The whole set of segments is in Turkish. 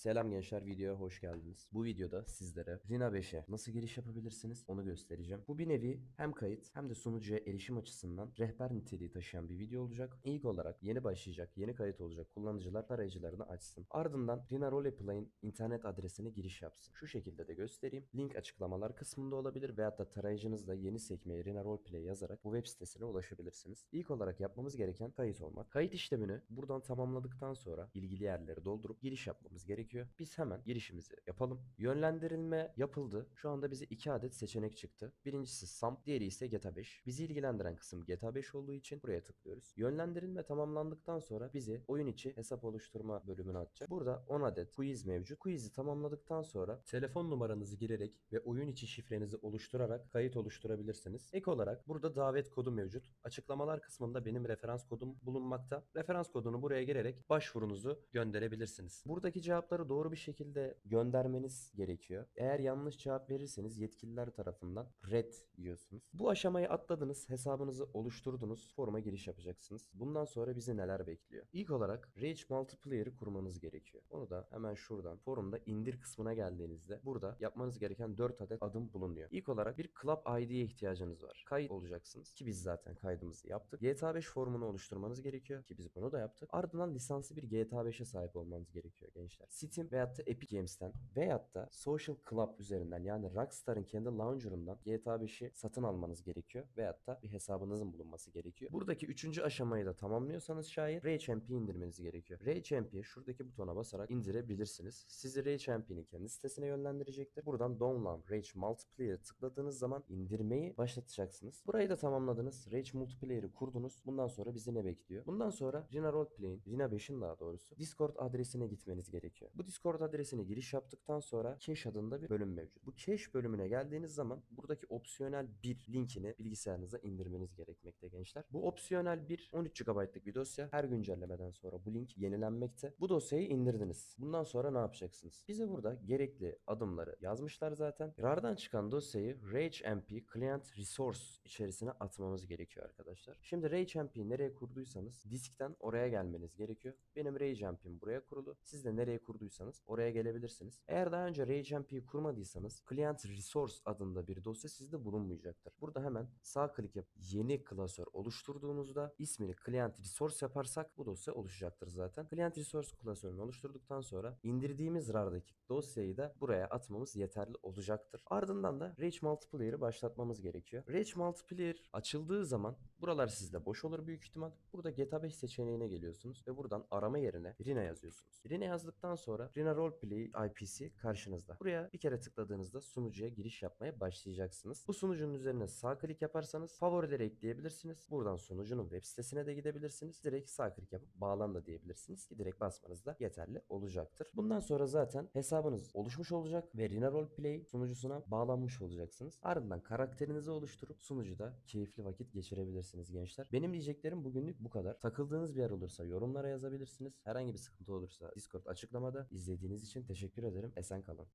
Selam gençler videoya hoş geldiniz. Bu videoda sizlere Rina 5'e nasıl giriş yapabilirsiniz onu göstereceğim. Bu bir nevi hem kayıt hem de sunucuya erişim açısından rehber niteliği taşıyan bir video olacak. İlk olarak yeni başlayacak, yeni kayıt olacak kullanıcılar tarayıcılarını açsın. Ardından Rina Roleplay'in internet adresine giriş yapsın. Şu şekilde de göstereyim. Link açıklamalar kısmında olabilir veyahut da tarayıcınızda yeni sekmeye Rina Roleplay yazarak bu web sitesine ulaşabilirsiniz. İlk olarak yapmamız gereken kayıt olmak. Kayıt işlemini buradan tamamladıktan sonra ilgili yerleri doldurup giriş yapmamız gerekiyor. Biz hemen girişimizi yapalım. Yönlendirilme yapıldı. Şu anda bize iki adet seçenek çıktı. Birincisi SAM, diğeri ise GTA 5. Bizi ilgilendiren kısım GTA 5 olduğu için buraya tıklıyoruz. Yönlendirilme tamamlandıktan sonra bizi oyun içi hesap oluşturma bölümüne atacak. Burada 10 adet quiz mevcut. Quiz'i tamamladıktan sonra telefon numaranızı girerek ve oyun içi şifrenizi oluşturarak kayıt oluşturabilirsiniz. Ek olarak burada davet kodu mevcut. Açıklamalar kısmında benim referans kodum bulunmakta. Referans kodunu buraya girerek başvurunuzu gönderebilirsiniz. Buradaki cevapları doğru bir şekilde göndermeniz gerekiyor. Eğer yanlış cevap verirseniz yetkililer tarafından red yiyorsunuz. Bu aşamayı atladınız, hesabınızı oluşturdunuz, foruma giriş yapacaksınız. Bundan sonra bizi neler bekliyor? İlk olarak Rage Multiplayer'ı kurmanız gerekiyor. Onu da hemen şuradan forumda indir kısmına geldiğinizde burada yapmanız gereken 4 adet adım bulunuyor. İlk olarak bir Club ID'ye ihtiyacınız var. Kayıt olacaksınız ki biz zaten kaydımızı yaptık. GTA 5 formunu oluşturmanız gerekiyor ki biz bunu da yaptık. Ardından lisanslı bir GTA 5'e sahip olmanız gerekiyor gençler. Steam veyahut da Epic Games'ten veyahut da Social Club üzerinden yani Rockstar'ın kendi launcher'ından GTA 5'i satın almanız gerekiyor veyahut da bir hesabınızın bulunması gerekiyor. Buradaki üçüncü aşamayı da tamamlıyorsanız şayet RageMP indirmeniz gerekiyor. RageMP'ye şuradaki butona basarak indirebilirsiniz. Sizi RageMP'nin kendi sitesine yönlendirecektir. Buradan Download Rage Multiplayer'ı tıkladığınız zaman indirmeyi başlatacaksınız. Burayı da tamamladınız. Rage Multiplayer'ı kurdunuz. Bundan sonra bizi ne bekliyor? Bundan sonra Rina Roleplay'in, Rina 5'in daha doğrusu Discord adresine gitmeniz gerekiyor. Bu Discord adresine giriş yaptıktan sonra Cache adında bir bölüm mevcut. Bu Cache bölümüne geldiğiniz zaman buradaki opsiyonel bir linkini bilgisayarınıza indirmeniz gerekmekte gençler. Bu opsiyonel bir 13 GB'lık bir dosya. Her güncellemeden sonra bu link yenilenmekte. Bu dosyayı indirdiniz. Bundan sonra ne yapacaksınız? Bize burada gerekli adımları yazmışlar zaten. RAR'dan çıkan dosyayı RageMP Client Resource içerisine atmamız gerekiyor arkadaşlar. Şimdi RageMP'yi nereye kurduysanız diskten oraya gelmeniz gerekiyor. Benim RageMP'im buraya kurulu. Siz de nereye kurduysanız oraya gelebilirsiniz. Eğer daha önce RageMP'yi kurmadıysanız Client Resource adında bir dosya sizde bulunmayacaktır. Burada hemen sağ klik yapıp yeni klasör oluşturduğunuzda ismini Client Resource yaparsak bu dosya oluşacaktır zaten. Client Resource klasörünü oluşturduktan sonra indirdiğimiz RAR'daki dosyayı da buraya atmamız yeterli olacaktır. Ardından da Rage Multiplayer'ı başlatmamız gerekiyor. Rage Multiplayer açıldığı zaman buralar sizde boş olur büyük ihtimal. Burada 5 seçeneğine geliyorsunuz ve buradan arama yerine Rina yazıyorsunuz. Rina yazdıktan sonra Rina Roleplay IP'si karşınızda. Buraya bir kere tıkladığınızda sunucuya giriş yapmaya başlayacaksınız. Bu sunucunun üzerine sağ klik yaparsanız favorileri ekleyebilirsiniz. Buradan sunucunun web sitesine de gidebilirsiniz. Direkt sağ klik yapıp bağlan da diyebilirsiniz ki direkt basmanız da yeterli olacaktır. Bundan sonra zaten hesabınız oluşmuş olacak ve Rina Roleplay sunucusuna bağlanmış olacaksınız. Ardından karakterinizi oluşturup sunucuda keyifli vakit geçirebilirsiniz gençler. Benim diyeceklerim bugünlük bu kadar. Takıldığınız bir yer olursa yorumlara yazabilirsiniz. Herhangi bir sıkıntı olursa Discord açıklamada. İzlediğiniz için teşekkür ederim. Esen kalın.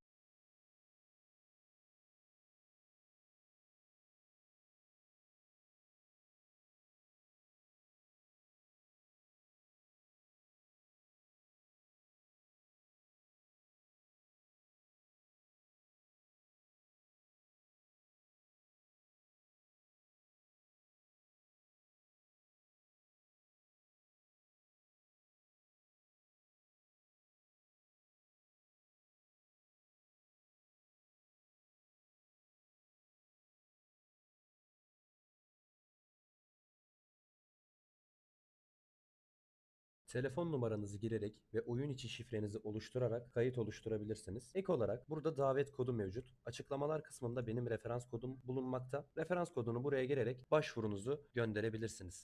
Telefon numaranızı girerek ve oyun içi şifrenizi oluşturarak kayıt oluşturabilirsiniz. Ek olarak burada davet kodu mevcut. Açıklamalar kısmında benim referans kodum bulunmakta. Referans kodunu buraya girerek başvurunuzu gönderebilirsiniz.